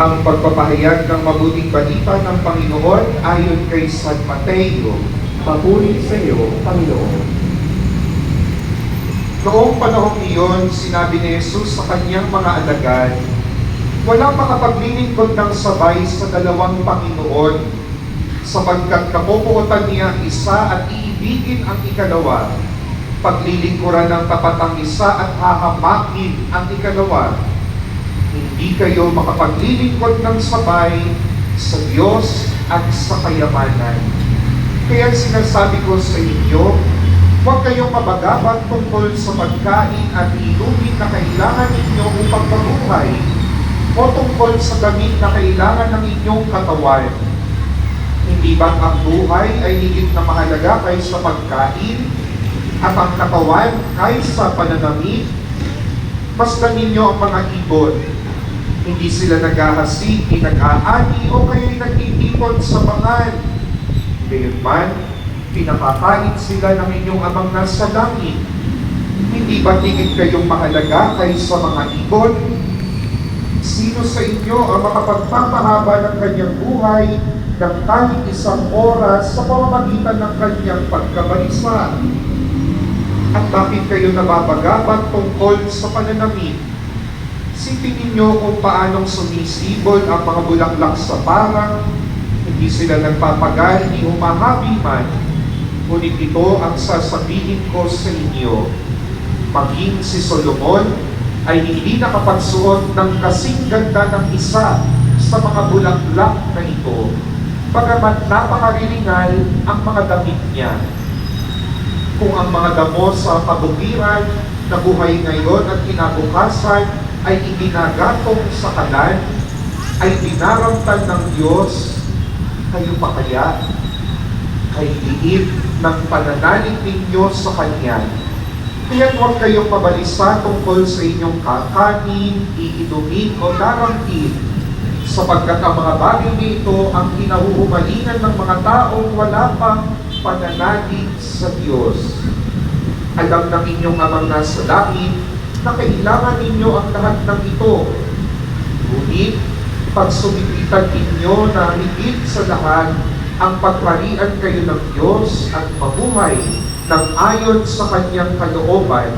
Ang pagpapahayag ng mabuting balita ng Panginoon ayon kay San Mateo. Papuri sa iyo, Panginoon. Noong panahong iyon, sinabi ni Jesus sa kanyang mga alagad, Walang makapaglilingkod ng sabay sa dalawang Panginoon, sapagkat kapupuotan niya ang isa at iibigin ang ikalawa, paglilingkuran ng tapat ang isa at hahamakin ang ikalawa. Hindi kayo makapaglilingkod ng sabay sa Diyos at sa kayamanan. Kaya sinasabi ko sa inyo, huwag kayong mabagabat tungkol sa pagkain at inumin na kailangan ninyo upang mabuhay o tungkol sa damit na kailangan ng inyong katawan. Hindi ba ang buhay ay higit na mahalaga kaysa pagkain at ang katawan kaysa pananamit? Basta ninyo ang mga ibon. Hindi sila naghahasik, pinag-aani o kaya'y nagtitipon sa bangal. Gayunman, pinapakain sila ng inyong amang nasa langit. Hindi ba tingin kayong mahalaga kaysa mga ibon? Sino sa inyo ang makapagpapahaba ng kanyang buhay ng kahit isang oras sa pamamagitan ng kanyang pagkabalisa? At bakit kayo nababagabat tungkol sa pananamit? Sipin ninyo kung paanong sumisibol ang mga bulaklak sa parang, hindi sila nagpapagal ni humahabi man, ngunit ito ang sasabihin ko sa inyo. Maging si Solomon ay hindi nakapagsuot ng kasing ganda ng isa sa mga bulaklak na ito, bagamat napakarilingal ang mga damit niya. Kung ang mga damo sa kabukiran na buhay ngayon at kinabukasan ay ibinagatong sa kalan, ay dinaramtan ng Diyos, kayo pa kaya? Kay liit ng pananalig ninyo sa Kanya. Kaya huwag kayong mabalisa tungkol sa inyong kakanin, iinumin o darangkin, sapagkat ang mga bagay nito ang kinahuhumalingan ng mga taong wala pang pananalig sa Diyos. Alam ng inyong amang nasa langit na kailangan ninyo ang lahat ng ito. Ngunit, pag sumipitan ninyo na higit sa lahat ang pagparian kayo ng Diyos at mabuhay ng ayon sa kanyang kalooban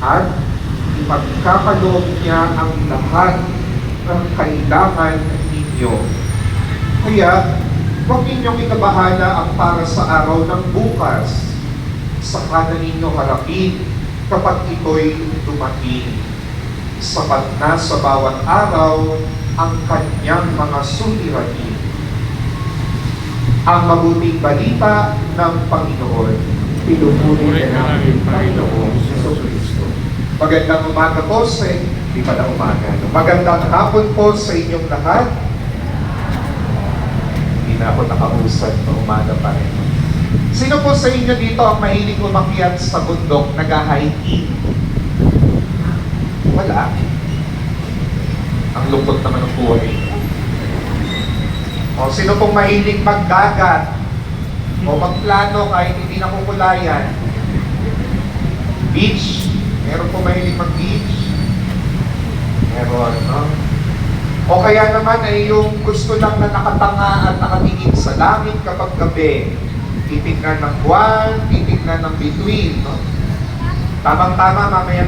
at ipagkakaloob niya ang lahat ng kailangan ninyo. Kaya, huwag ninyong ikabahala ang para sa araw ng bukas. Sa kanan ninyo harapin kapag ito'y dumating. Sapat na sa bawat araw ang kanyang mga suliranin. Ang mabuting balita ng Panginoon. Pinupuri ka namin, Panginoon Yeso Kristo. Magandang umaga po sa di pala umaga. no? Magandang hapon po sa inyong lahat. Hindi na ako nakausad na umaga pa rin. Sino po sa inyo dito ang mahilig umakyat sa bundok, nag-hiking? Wala. Ang lungkot naman ng buhay. O sino pong mahilig magdagat? O magplano kahit hindi nakukulayan? Beach? Meron po mahilig mag-beach? Meron, no? O kaya naman ay yung gusto lang na nakatanga at nakatingin sa langit kapag gabi. Titignan ng buwan, titignan ng bituin, no? Tamang-tama, mamaya